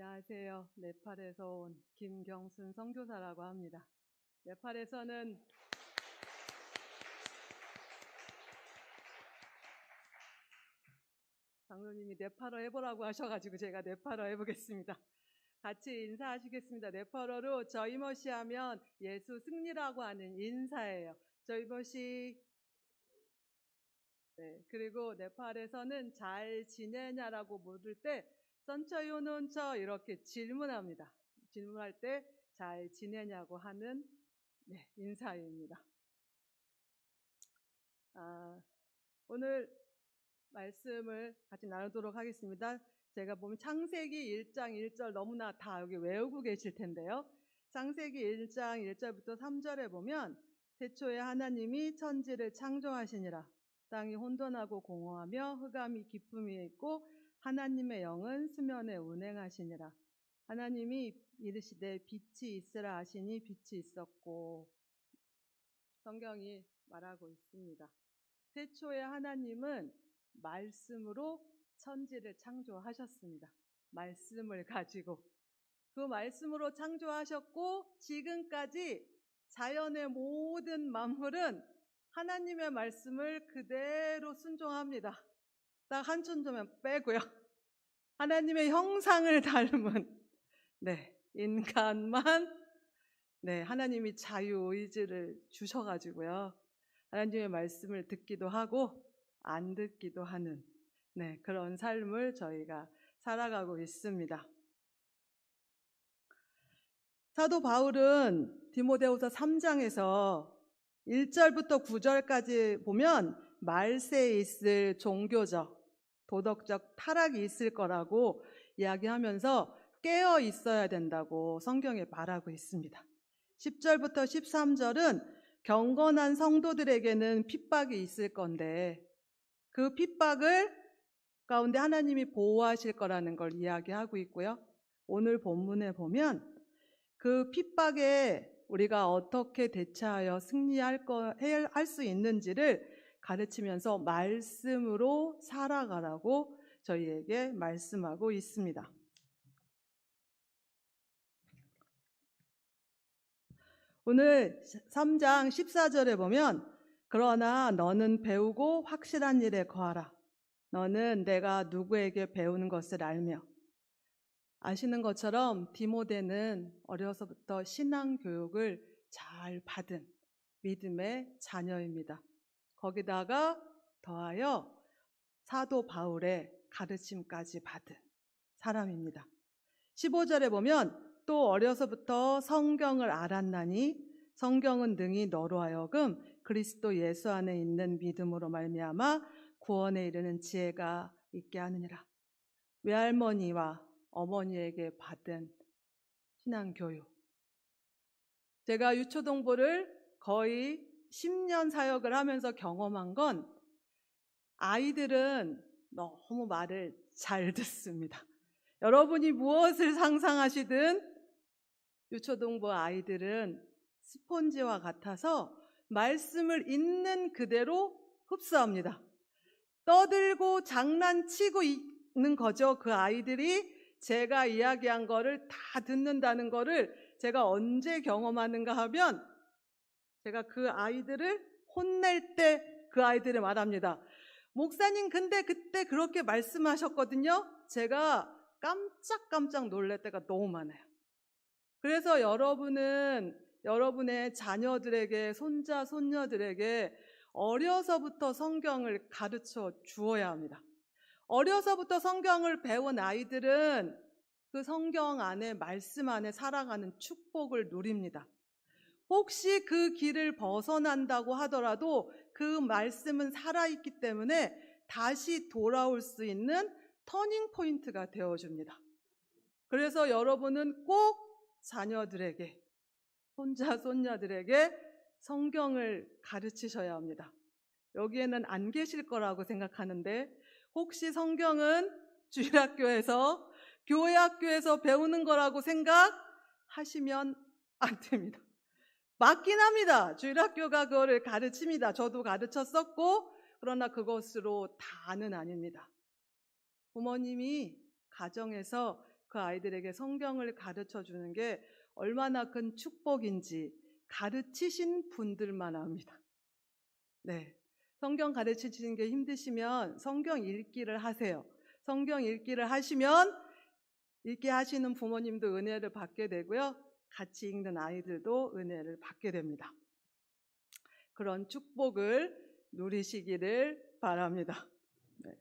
안녕하세요. 네팔에서 온 김경순 선교사라고 합니다. 네팔에서는 장로님이 네팔어 해보라고 하셔가지고 제가 네팔어 해보겠습니다. 같이 인사하시겠습니다. 네팔어로 저이머시 하면 예수 승리라고 하는 인사예요. 저이머시 네, 그리고 네팔에서는 잘 지내냐라고 물을 때 선처요논처 이렇게 질문합니다. 질문할 때 잘 지내냐고 하는 네, 인사입니다. 아, 오늘 말씀을 같이 나누도록 하겠습니다. 제가 보면 창세기 1장 1절 너무나 다 여기 외우고 계실 텐데요. 창세기 1장 1절부터 3절에 보면 태초에 하나님이 천지를 창조하시니라 땅이 혼돈하고 공허하며 흑암이 기쁨이 있고 하나님의 영은 수면에 운행하시니라 하나님이 이르시되 빛이 있으라 하시니 빛이 있었고 성경이 말하고 있습니다. 태초에 하나님은 말씀으로 천지를 창조하셨습니다. 말씀을 가지고 그 말씀으로 창조하셨고 지금까지 자연의 모든 만물은 하나님의 말씀을 그대로 순종합니다. 딱한 촌점만 빼고요. 하나님의 형상을 닮은 네 인간만 네 하나님이 자유 의지를 주셔가지고요. 하나님의 말씀을 듣기도 하고 안 듣기도 하는 네, 그런 삶을 저희가 살아가고 있습니다. 사도 바울은 디모데후서 3장에서 1절부터 9절까지 보면 말세에 있을 종교적, 도덕적 타락이 있을 거라고 이야기하면서 깨어 있어야 된다고 성경에 말하고 있습니다. 10절부터 13절은 경건한 성도들에게는 핍박이 있을 건데 그 핍박을 가운데 하나님이 보호하실 거라는 걸 이야기하고 있고요. 오늘 본문에 보면 그 핍박에 우리가 어떻게 대처하여 승리할 할수 있는지를 가르치면서 말씀으로 살아가라고 저희에게 말씀하고 있습니다. 오늘 3장 14절에 보면 그러나 너는 배우고 확실한 일에 거하라. 너는 내가 누구에게 배우는 것을 알며 아시는 것처럼 디모데는 어려서부터 신앙 교육을 잘 받은 믿음의 자녀입니다. 거기다가 더하여 사도 바울의 가르침까지 받은 사람입니다. 15절에 보면 또 어려서부터 성경을 알았나니 성경은 능히 너로 하여금 그리스도 예수 안에 있는 믿음으로 말미암아 구원에 이르는 지혜가 있게 하느니라. 외할머니와 어머니에게 받은 신앙 교육. 제가 유초동부를 거의 10년 사역을 하면서 경험한 건 아이들은 너무 말을 잘 듣습니다. 여러분이 무엇을 상상하시든 유초동부 아이들은 스폰지와 같아서 말씀을 있는 그대로 흡수합니다. 떠들고 장난치고 있는 거죠. 그 아이들이 제가 이야기한 거를 다 듣는다는 거를 제가 언제 경험하는가 하면 제가 그 아이들을 혼낼 때 그 아이들을 말합니다. 목사님, 근데 그때 그렇게 말씀하셨거든요? 제가 깜짝깜짝 놀랄 때가 너무 많아요. 그래서 여러분은 여러분의 자녀들에게, 손자, 손녀들에게 어려서부터 성경을 가르쳐 주어야 합니다. 어려서부터 성경을 배운 아이들은 그 성경 안에, 말씀 안에 살아가는 축복을 누립니다. 혹시 그 길을 벗어난다고 하더라도 그 말씀은 살아있기 때문에 다시 돌아올 수 있는 터닝 포인트가 되어줍니다. 그래서 여러분은 꼭 자녀들에게, 손자, 손녀들에게 성경을 가르치셔야 합니다. 여기에는 안 계실 거라고 생각하는데 혹시 성경은 주일학교에서 교회 학교에서 배우는 거라고 생각하시면 안 됩니다. 맞긴 합니다. 주일학교가 그거를 가르칩니다. 저도 가르쳤었고 그러나 그것으로 다는 아닙니다. 부모님이 가정에서 그 아이들에게 성경을 가르쳐 주는 게 얼마나 큰 축복인지 가르치신 분들만 압니다. 네. 성경 가르치시는 게 힘드시면 성경 읽기를 하세요. 성경 읽기를 하시면 읽게 하시는 부모님도 은혜를 받게 되고요. 같이 읽는 아이들도 은혜를 받게 됩니다. 그런 축복을 누리시기를 바랍니다. 네.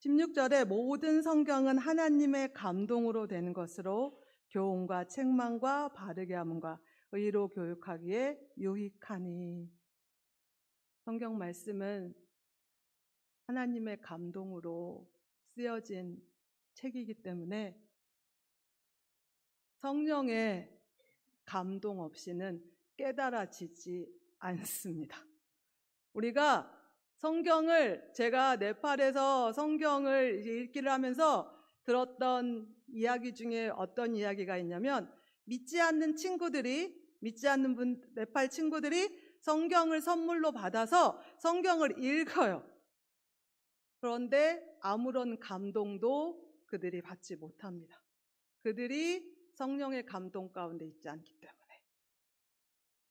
16절에 모든 성경은 하나님의 감동으로 된 것으로 교훈과 책망과 바르게 함과 의로 교육하기에 유익하니 성경 말씀은 하나님의 감동으로 쓰여진 책이기 때문에 성령의 감동 없이는 깨달아지지 않습니다. 우리가 성경을 제가 네팔에서 성경을 읽기를 하면서 들었던 이야기 중에 어떤 이야기가 있냐면 믿지 않는 친구들이 믿지 않는 분 네팔 친구들이 성경을 선물로 받아서 성경을 읽어요. 그런데 아무런 감동도 그들이 받지 못합니다. 그들이 성령의 감동 가운데 있지 않기 때문에.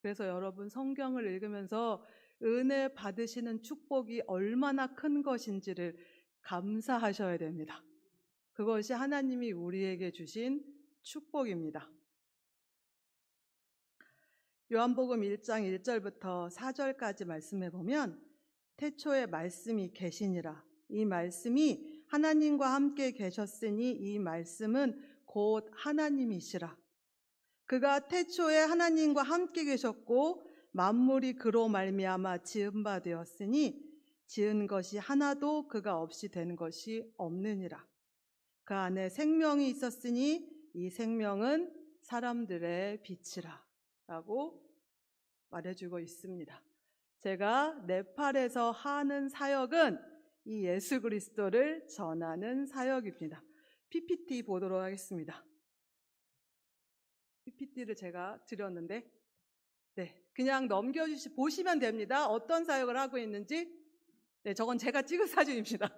그래서 여러분 성경을 읽으면서 은혜 받으시는 축복이 얼마나 큰 것인지를 감사하셔야 됩니다. 그것이 하나님이 우리에게 주신 축복입니다. 요한복음 1장 1절부터 4절까지 말씀해 보면 태초에 말씀이 계시니라 이 말씀이 하나님과 함께 계셨으니 이 말씀은 곧 하나님이시라 그가 태초에 하나님과 함께 계셨고 만물이 그로 말미암아 지은 바 되었으니 지은 것이 하나도 그가 없이 된 것이 없느니라 그 안에 생명이 있었으니 이 생명은 사람들의 빛이라 라고 말해주고 있습니다. 제가 네팔에서 하는 사역은 이 예수 그리스도를 전하는 사역입니다. PPT 보도록 하겠습니다. PPT를 제가 드렸는데, 네, 그냥 넘겨주시, 보시면 됩니다. 어떤 사역을 하고 있는지. 네, 저건 제가 찍은 사진입니다.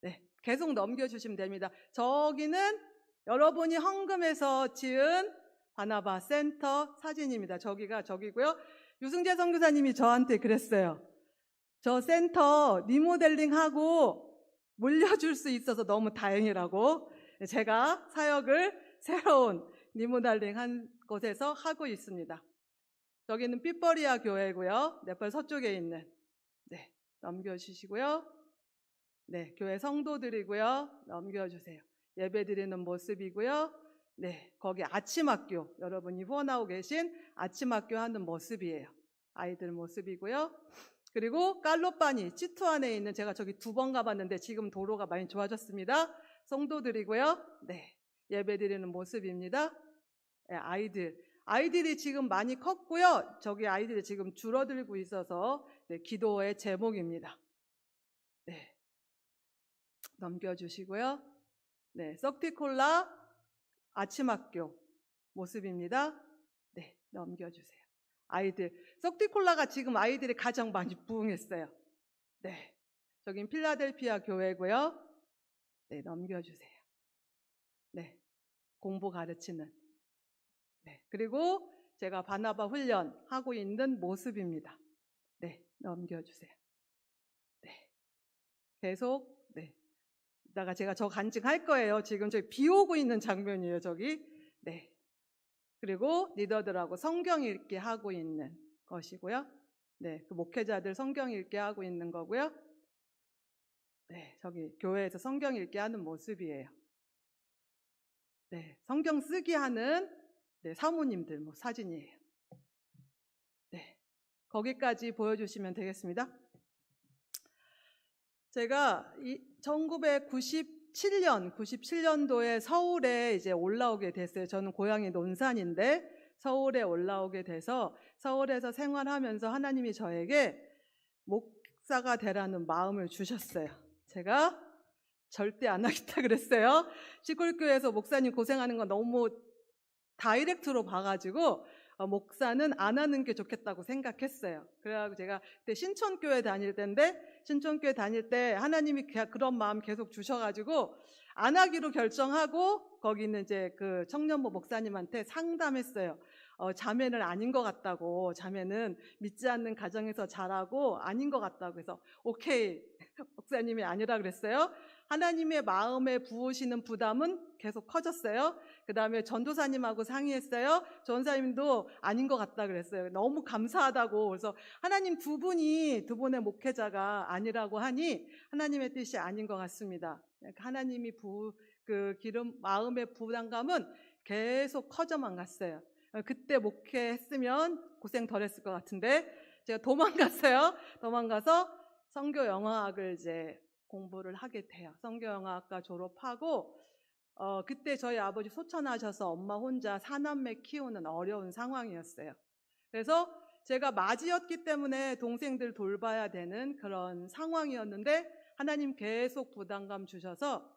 네, 계속 넘겨주시면 됩니다. 저기는 여러분이 헌금해서 지은 바나바 센터 사진입니다. 저기가 저기고요. 유승재 선교사님이 저한테 그랬어요. 저 센터 리모델링하고 물려줄 수 있어서 너무 다행이라고 제가 사역을 새로운 리모델링 한 곳에서 하고 있습니다. 여기는 삐버리아 교회고요. 네팔 서쪽에 있는 네 넘겨주시고요. 네 교회 성도들이고요. 넘겨주세요. 예배 드리는 모습이고요. 네, 거기 아침학교, 여러분이 후원하고 계신 아침학교 하는 모습이에요. 아이들 모습이고요. 그리고 깔로빠니, 치투 안에 있는 제가 저기 두 번 가봤는데 지금 도로가 많이 좋아졌습니다. 성도들이고요. 네, 예배 드리는 모습입니다. 네, 아이들. 아이들이 지금 많이 컸고요. 저기 아이들이 지금 줄어들고 있어서 네, 기도의 제목입니다. 네. 넘겨주시고요. 네, 썩티콜라 아침학교 모습입니다. 네, 넘겨주세요. 아이들. 썩티콜라가 지금 아이들이 가장 많이 부응했어요. 네. 저긴 필라델피아 교회고요. 네, 넘겨주세요. 네. 공부 가르치는. 네. 그리고 제가 바나바 훈련 하고 있는 모습입니다. 네, 넘겨주세요. 네. 계속, 네. 이따가 제가 저 간증할 거예요. 지금 저기 비 오고 있는 장면이에요, 저기. 네. 그리고 리더들하고 성경 읽기 하고 있는 것이고요. 네, 그 목회자들 성경 읽기 하고 있는 거고요. 네, 저기 교회에서 성경 읽기 하는 모습이에요. 네, 성경 쓰기 하는 네, 사모님들 뭐 사진이에요. 네, 거기까지 보여주시면 되겠습니다. 제가 1997년, 97년도에 서울에 이제 올라오게 됐어요. 저는 고향이 논산인데 서울에 올라오게 돼서 서울에서 생활하면서 하나님이 저에게 목사가 되라는 마음을 주셨어요. 제가 절대 안 하겠다 그랬어요. 시골교회에서 목사님 고생하는 거 너무 다이렉트로 봐가지고 어, 목사는 안 하는 게 좋겠다고 생각했어요. 그래가지고 제가 그때 신촌교회 다닐 때인데 신촌교회 다닐 때 하나님이 그런 마음 계속 주셔가지고 안 하기로 결정하고 거기 있는 이제 그 청년부 목사님한테 상담했어요. 어, 자매는 아닌 것 같다고 자매는 믿지 않는 가정에서 자라고 아닌 것 같다고 해서 오케이 목사님이 아니라 그랬어요. 하나님의 마음에 부으시는 부담은 계속 커졌어요. 그 다음에 전도사님하고 상의했어요. 전사님도 아닌 것 같다 그랬어요. 너무 감사하다고. 그래서 하나님 두 분이 두 분의 목회자가 아니라고 하니 하나님의 뜻이 아닌 것 같습니다. 하나님이 부, 그 기름, 마음의 부담감은 계속 커져만 갔어요. 그때 목회했으면 고생 덜 했을 것 같은데 제가 도망갔어요. 도망가서 성교 영어학을 이제 공부를 하게 돼요. 성교 영어학과 졸업하고 어, 그때 저희 아버지 소천하셔서 엄마 혼자 사남매 키우는 어려운 상황이었어요. 그래서 제가 맞이였기 때문에 동생들 돌봐야 되는 그런 상황이었는데 하나님 계속 부담감 주셔서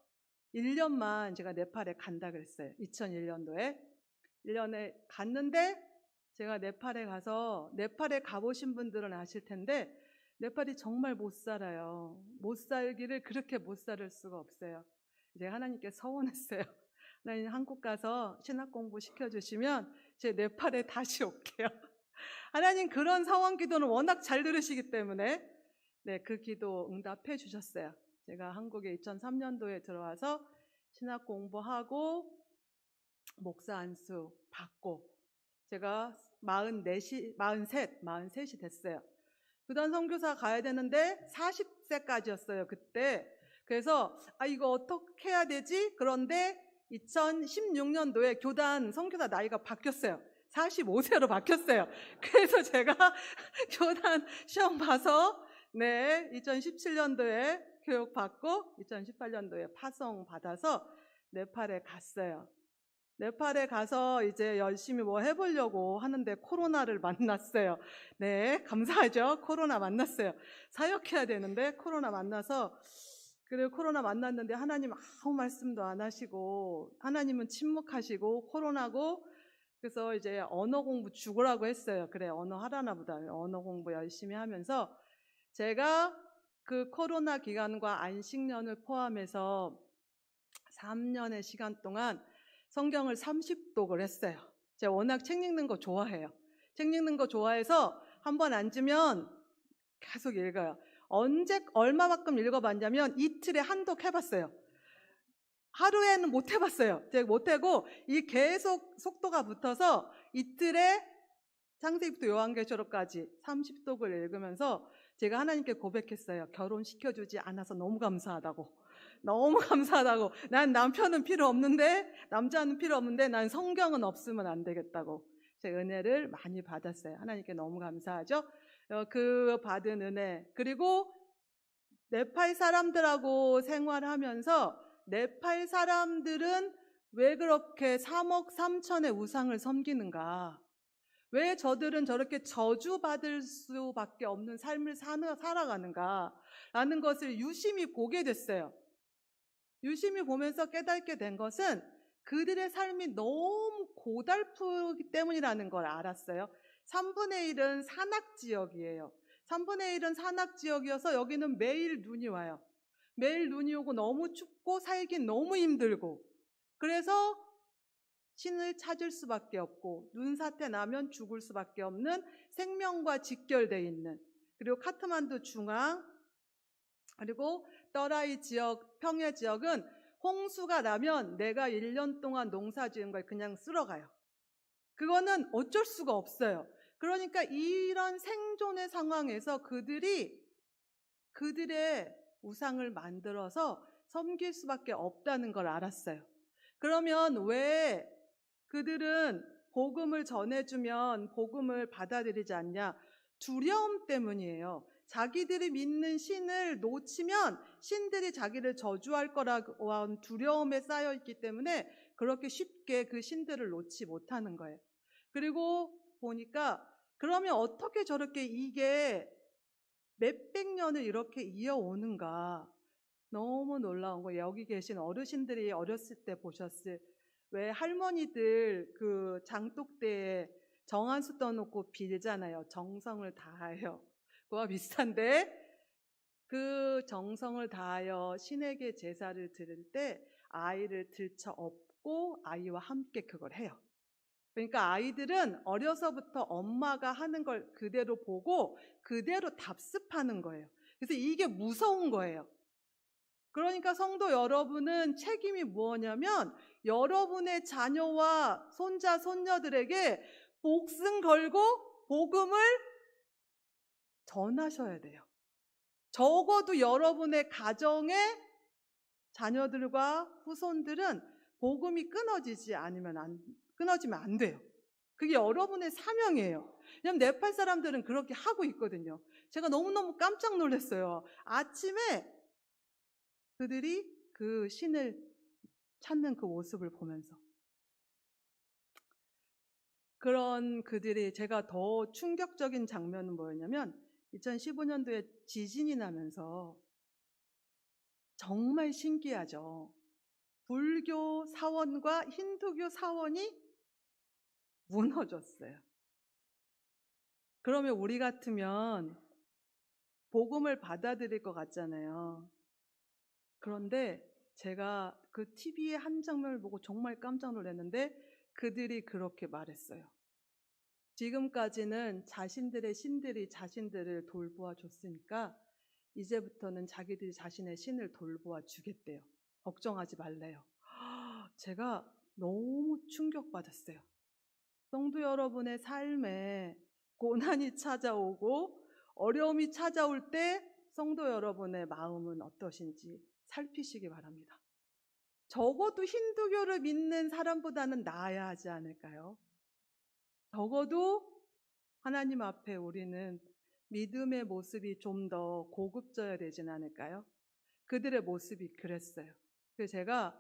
1년만 제가 네팔에 간다 그랬어요. 2001년도에. 1년에 갔는데 제가 네팔에 가서 네팔에 가보신 분들은 아실 텐데 네팔이 정말 못 살아요. 못 살기를 그렇게 못 살을 수가 없어요. 이제 하나님께 서원했어요. 하나님 한국 가서 신학 공부 시켜주시면 제 네팔에 다시 올게요. 하나님 그런 상황 기도는 워낙 잘 들으시기 때문에 네, 그 기도 응답해 주셨어요. 제가 한국에 2003년도에 들어와서 신학 공부하고 목사 안수 받고 제가 44시, 43, 43이 됐어요. 그다음 선교사 가야 되는데 40세까지였어요. 그때. 그래서 아 이거 어떻게 해야 되지? 그런데 2016년도에 교단 선교사 나이가 바뀌었어요. 45세로 바뀌었어요. 그래서 제가 교단 시험 봐서 네, 2017년도에 교육 받고 2018년도에 파송 받아서 네팔에 갔어요. 네팔에 가서 이제 열심히 뭐 해보려고 하는데 코로나를 만났어요. 네, 감사하죠. 코로나 만났어요. 사역해야 되는데 코로나 만나서 그리고 코로나 만났는데 하나님 아무 말씀도 안 하시고 하나님은 침묵하시고 코로나고 그래서 이제 언어 공부 죽으라고 했어요. 그래 언어 하라나 보다. 언어 공부 열심히 하면서 제가 그 코로나 기간과 안식년을 포함해서 3년의 시간 동안 성경을 30독을 했어요. 제가 워낙 책 읽는 거 좋아해요. 책 읽는 거 좋아해서 한 번 앉으면 계속 읽어요. 언제 얼마만큼 읽어봤냐면 이틀에 한 독 해봤어요. 하루에는 못 해봤어요. 제가 못 하고 이 계속 속도가 붙어서 이틀에 창세기부터 요한계시록까지 30독을 읽으면서 제가 하나님께 고백했어요. 결혼시켜주지 않아서 너무 감사하다고. 너무 감사하다고. 난 남편은 필요 없는데, 남자는 필요 없는데, 난 성경은 없으면 안 되겠다고. 제 은혜를 많이 받았어요. 하나님께 너무 감사하죠. 어, 그 받은 은혜. 그리고 네팔 사람들하고 생활하면서 네팔 사람들은 왜 그렇게 3억 3천의 우상을 섬기는가? 왜 저들은 저렇게 저주받을 수밖에 없는 삶을 살아가는가? 라는 것을 유심히 보게 됐어요. 유심히 보면서 깨닫게 된 것은 그들의 삶이 너무 고달프기 때문이라는 걸 알았어요. 3분의 1은 산악 지역이에요. 3분의 1은 산악 지역이어서 여기는 매일 눈이 와요. 매일 눈이 오고 너무 춥고 살긴 너무 힘들고 그래서 신을 찾을 수밖에 없고 눈사태 나면 죽을 수밖에 없는 생명과 직결되어 있는 그리고 카트만두 중앙 그리고 떠라이 지역 평야 지역은 홍수가 나면 내가 1년 동안 농사 지은 걸 그냥 쓸어가요. 그거는 어쩔 수가 없어요. 그러니까 이런 생존의 상황에서 그들이 그들의 우상을 만들어서 섬길 수밖에 없다는 걸 알았어요. 그러면 왜 그들은 복음을 전해주면 복음을 받아들이지 않냐? 두려움 때문이에요. 자기들이 믿는 신을 놓치면 신들이 자기를 저주할 거라고 한 두려움에 쌓여 있기 때문에 그렇게 쉽게 그 신들을 놓지 못하는 거예요. 그리고 보니까 그러면 어떻게 저렇게 이게 몇백 년을 이렇게 이어오는가 너무 놀라운 거예요. 여기 계신 어르신들이 어렸을 때 보셨을 왜 할머니들 그 장독대에 정한수 떠놓고 빌잖아요. 정성을 다하여. 그와 비슷한데 그 정성을 다하여 신에게 제사를 드릴 때 아이를 들쳐 업고 아이와 함께 그걸 해요. 그러니까 아이들은 어려서부터 엄마가 하는 걸 그대로 보고 그대로 답습하는 거예요. 그래서 이게 무서운 거예요. 그러니까 성도 여러분은 책임이 무엇냐면 여러분의 자녀와 손자, 손녀들에게 목숨 걸고 복음을 전하셔야 돼요. 적어도 여러분의 가정의 자녀들과 후손들은 복음이 끊어지지 않으면 안, 끊어지면 안 돼요. 그게 여러분의 사명이에요. 왜냐면 네팔 사람들은 그렇게 하고 있거든요. 제가 너무너무 깜짝 놀랐어요. 아침에 그들이 그 신을 찾는 그 모습을 보면서. 그런 그들이 제가 더 충격적인 장면은 뭐였냐면 2015년도에 지진이 나면서 정말 신기하죠. 불교 사원과 힌두교 사원이 무너졌어요. 그러면 우리 같으면 복음을 받아들일 것 같잖아요. 그런데 제가 그 TV의 한 장면을 보고 정말 깜짝 놀랐는데 그들이 그렇게 말했어요. 지금까지는 자신들의 신들이 자신들을 돌보아 줬으니까 이제부터는 자기들이 자신의 신을 돌보아 주겠대요. 걱정하지 말래요. 제가 너무 충격받았어요. 성도 여러분의 삶에 고난이 찾아오고 어려움이 찾아올 때 성도 여러분의 마음은 어떠신지 살피시기 바랍니다. 적어도 힌두교를 믿는 사람보다는 나아야 하지 않을까요? 적어도 하나님 앞에 우리는 믿음의 모습이 좀 더 고급져야 되진 않을까요? 그들의 모습이 그랬어요. 그래서 제가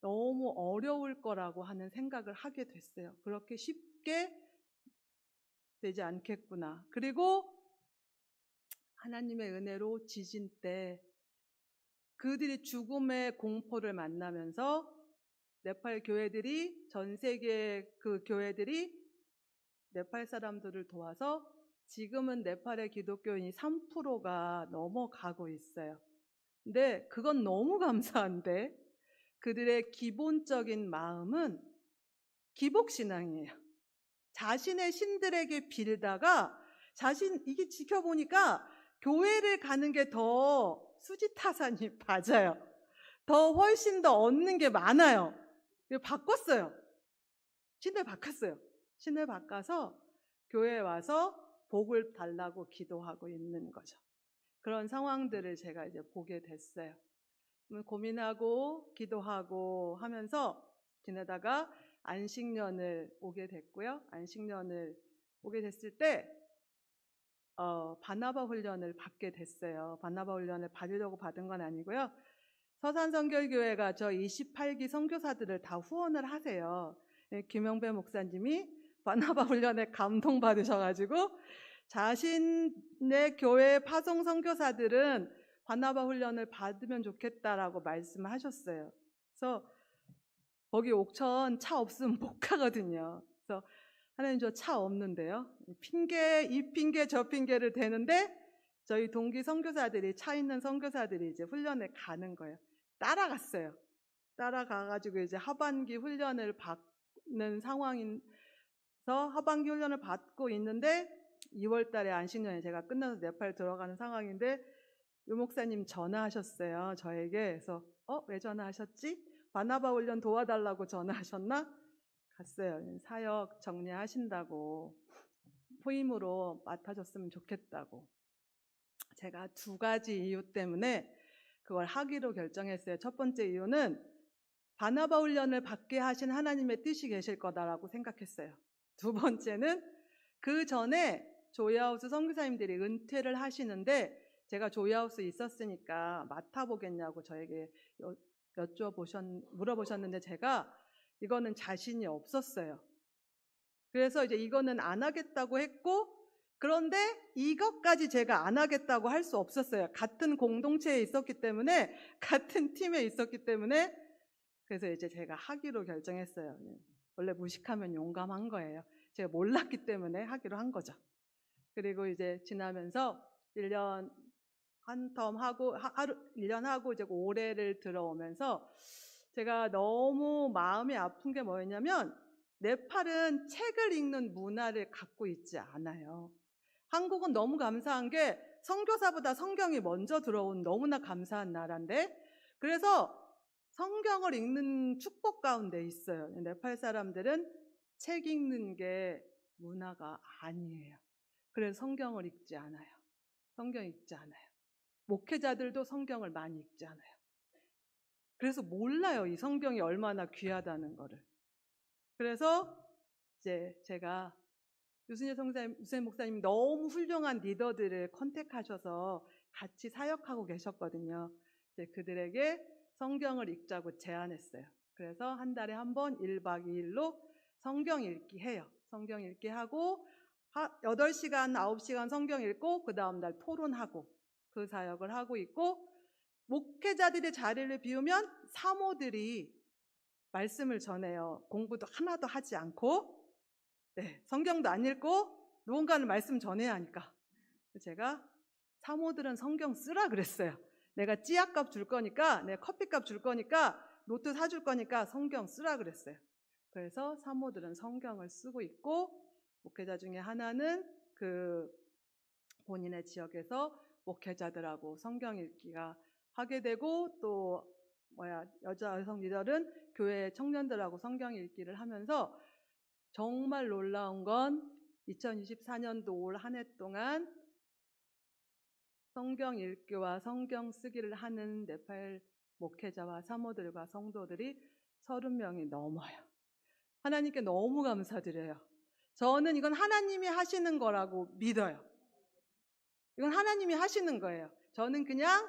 너무 어려울 거라고 하는 생각을 하게 됐어요. 그렇게 쉽게 되지 않겠구나. 그리고 하나님의 은혜로 지진 때 그들이 죽음의 공포를 만나면서 네팔 교회들이 전 세계 그 교회들이 네팔 사람들을 도와서 지금은 네팔의 기독교인이 3%가 넘어가고 있어요. 근데 그건 너무 감사한데 그들의 기본적인 마음은 기복신앙이에요. 자신의 신들에게 빌다가 자신 이게 지켜보니까 교회를 가는 게 더 수지타산이 맞아요. 더 훨씬 더 얻는 게 많아요. 바꿨어요. 신을 바꿨어요. 신을 바꿔서 교회에 와서 복을 달라고 기도하고 있는 거죠. 그런 상황들을 제가 이제 보게 됐어요. 고민하고 기도하고 하면서 지내다가 안식년을 오게 됐고요. 안식년을 오게 됐을 때 어, 바나바 훈련을 받게 됐어요. 바나바 훈련을 받으려고 받은 건 아니고요. 서산성결교회가 저 28기 선교사들을 다 후원을 하세요. 네, 김영배 목사님이 바나바 훈련에 감동받으셔가지고 자신의 교회 파송 선교사들은 바나바 훈련을 받으면 좋겠다라고 말씀하셨어요. 그래서 거기 옥천 차 없으면 못 가거든요. 그래서 하나님 저 차 없는데요. 핑계 이 핑계 저 핑계를 대는데 저희 동기 선교사들이 차 있는 선교사들이 이제 훈련에 가는 거예요. 따라갔어요. 따라가가지고 이제 하반기 훈련을 받는 상황 에서 하반기 훈련을 받고 있는데 2월 달에 안식년에 제가 끝나서 네팔 들어가는 상황인데 유 목사님 전화하셨어요. 저에게. 그래서 어? 왜 전화하셨지? 바나바 훈련 도와달라고 전화하셨나? 갔어요. 사역 정리하신다고 포임으로 맡아줬으면 좋겠다고. 제가 두 가지 이유 때문에 그걸 하기로 결정했어요. 첫 번째 이유는 바나바 훈련을 받게 하신 하나님의 뜻이 계실 거다라고 생각했어요. 두 번째는 그 전에 조이하우스 선교사님들이 은퇴를 하시는데 제가 조이하우스 있었으니까 맡아보겠냐고 저에게 여쭤보셨, 물어보셨는데 제가 이거는 자신이 없었어요. 그래서 이제 이거는 안 하겠다고 했고, 그런데 이것까지 제가 안 하겠다고 할 수 없었어요. 같은 공동체에 있었기 때문에, 같은 팀에 있었기 때문에, 그래서 이제 제가 하기로 결정했어요. 원래 무식하면 용감한 거예요. 제가 몰랐기 때문에 하기로 한 거죠. 그리고 이제 지나면서 1년 한 텀 하고 하- 하루 1년 하고 이제 올해를 들어오면서 제가 너무 마음이 아픈 게 뭐였냐면 네팔은 책을 읽는 문화를 갖고 있지 않아요. 한국은 너무 감사한 게 선교사보다 성경이 먼저 들어온 너무나 감사한 나라인데 그래서 성경을 읽는 축복 가운데 있어요. 네팔 사람들은 책 읽는 게 문화가 아니에요. 그래서 성경을 읽지 않아요. 성경 읽지 않아요. 목회자들도 성경을 많이 읽지 않아요. 그래서 몰라요. 이 성경이 얼마나 귀하다는 거를. 그래서 이제 제가 유순희 성사님, 유순희 목사님 너무 훌륭한 리더들을 컨택하셔서 같이 사역하고 계셨거든요. 이제 그들에게 성경을 읽자고 제안했어요. 그래서 한 달에 한 번 1박 2일로 성경 읽기 해요. 성경 읽기 하고 8시간, 9시간 성경 읽고 그 다음 날 토론하고 그 사역을 하고 있고 목회자들의 자리를 비우면 사모들이 말씀을 전해요. 공부도 하나도 하지 않고 네, 성경도 안 읽고 누군가는 말씀 전해야 하니까 제가 사모들은 성경 쓰라 그랬어요. 내가 찌약값 줄 거니까, 내 커피값 줄 거니까, 노트 사줄 거니까 성경 쓰라 그랬어요. 그래서 사모들은 성경을 쓰고 있고, 목회자 중에 하나는 그 본인의 지역에서 목회자들하고 성경 읽기가 하게 되고, 또 뭐야, 여자 여성 리더는 교회 청년들하고 성경 읽기를 하면서 정말 놀라운 건 2024년도 올 한 해 동안 성경 읽기와 성경 쓰기를 하는 네팔 목회자와 사모들과 성도들이 30명이 넘어요. 하나님께 너무 감사드려요. 저는 이건 하나님이 하시는 거라고 믿어요. 이건 하나님이 하시는 거예요. 저는 그냥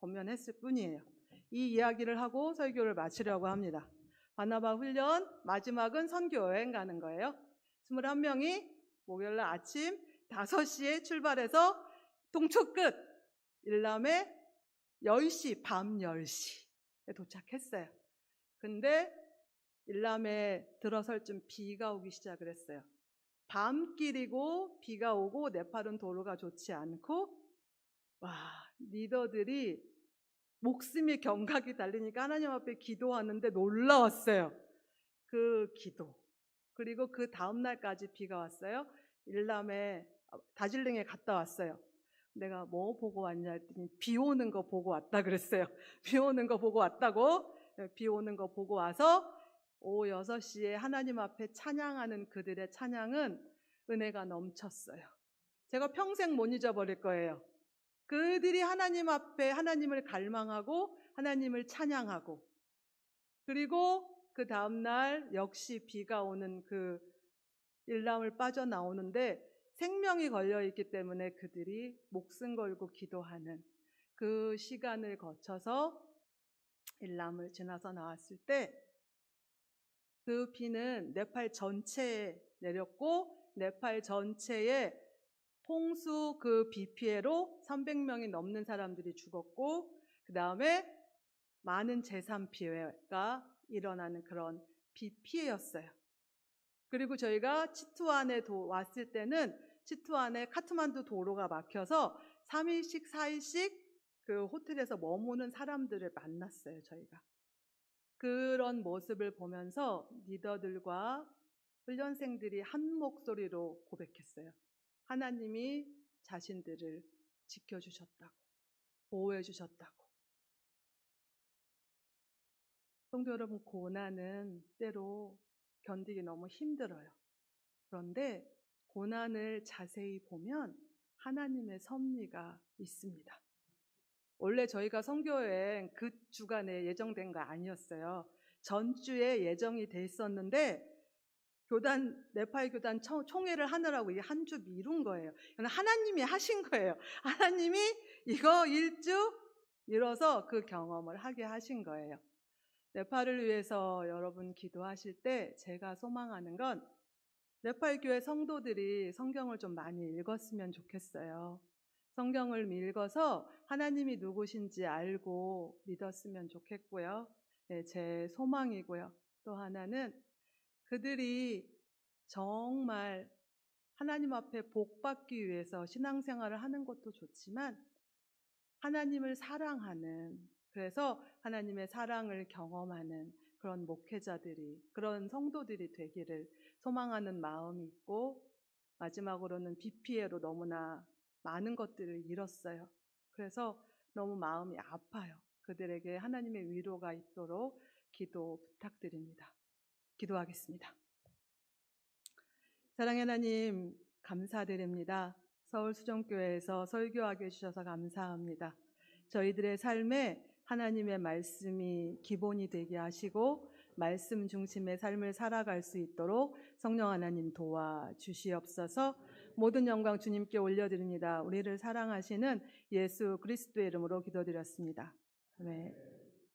권면했을 뿐이에요. 이 이야기를 하고 설교를 마치려고 합니다. 바나바 훈련 마지막은 선교 여행 가는 거예요. 21명이 목요일 날 아침 5시에 출발해서 동초 끝 일남에 10시 밤 10시에 도착했어요. 근데 일남에 들어설 쯤 비가 오기 시작을 했어요. 밤길이고 비가 오고 네팔은 도로가 좋지 않고 와 리더들이 목숨이 경각이 달리니까 하나님 앞에 기도하는데 놀라웠어요. 그 기도. 그리고 그 다음 날까지 비가 왔어요. 일남에 다질링에 갔다 왔어요. 내가 뭐 보고 왔냐 했더니 비 오는 거 보고 왔다 그랬어요. 비 오는 거 보고 왔다고. 비 오는 거 보고 와서 오후 6시에 하나님 앞에 찬양하는 그들의 찬양은 은혜가 넘쳤어요. 제가 평생 못 잊어버릴 거예요. 그들이 하나님 앞에 하나님을 갈망하고 하나님을 찬양하고 그리고 그 다음날 역시 비가 오는 그 일람을 빠져나오는데 생명이 걸려 있기 때문에 그들이 목숨 걸고 기도하는 그 시간을 거쳐서 일람을 지나서 나왔을 때 그 비는 네팔 전체에 내렸고 네팔 전체에 홍수 그 비 피해로 300명이 넘는 사람들이 죽었고 그 다음에 많은 재산 피해가 일어나는 그런 비 피해였어요. 그리고 저희가 치투안에 도, 왔을 때는 치투안에 카트만두 도로가 막혀서 3일씩 4일씩 그 호텔에서 머무는 사람들을 만났어요, 저희가. 그런 모습을 보면서 리더들과 훈련생들이 한 목소리로 고백했어요. 하나님이 자신들을 지켜주셨다고, 보호해주셨다고. 성도 여러분, 고난은 때로 견디기 너무 힘들어요. 그런데 고난을 자세히 보면 하나님의 섭리가 있습니다. 원래 저희가 성교여행 그 주간에 예정된 거 아니었어요. 전주에 예정이 돼 있었는데 교단 네팔 교단 총회를 하느라고 한 주 미룬 거예요. 하나님이 하신 거예요. 하나님이 이거 일주 미뤄서 그 경험을 하게 하신 거예요. 네팔을 위해서 여러분 기도하실 때 제가 소망하는 건 네팔 교회 성도들이 성경을 좀 많이 읽었으면 좋겠어요. 성경을 읽어서 하나님이 누구신지 알고 믿었으면 좋겠고요. 네, 제 소망이고요. 또 하나는 그들이 정말 하나님 앞에 복 받기 위해서 신앙생활을 하는 것도 좋지만 하나님을 사랑하는 그래서 하나님의 사랑을 경험하는 그런 목회자들이 그런 성도들이 되기를 소망하는 마음이 있고 마지막으로는 비 피해로 너무나 많은 것들을 잃었어요. 그래서 너무 마음이 아파요. 그들에게 하나님의 위로가 있도록 기도 부탁드립니다. 기도하겠습니다. 사랑의 하나님, 감사드립니다. 서울수정교회에서 설교하게 해주셔서 감사합니다. 저희들의 삶에 하나님의 말씀이 기본이 되게 하시고, 말씀 중심의 삶을 살아갈 수 있도록 성령 하나님 도와 주시옵소서 모든 영광 주님께 올려드립니다. 우리를 사랑하시는 예수 그리스도의 이름으로 기도드렸습니다. 아멘.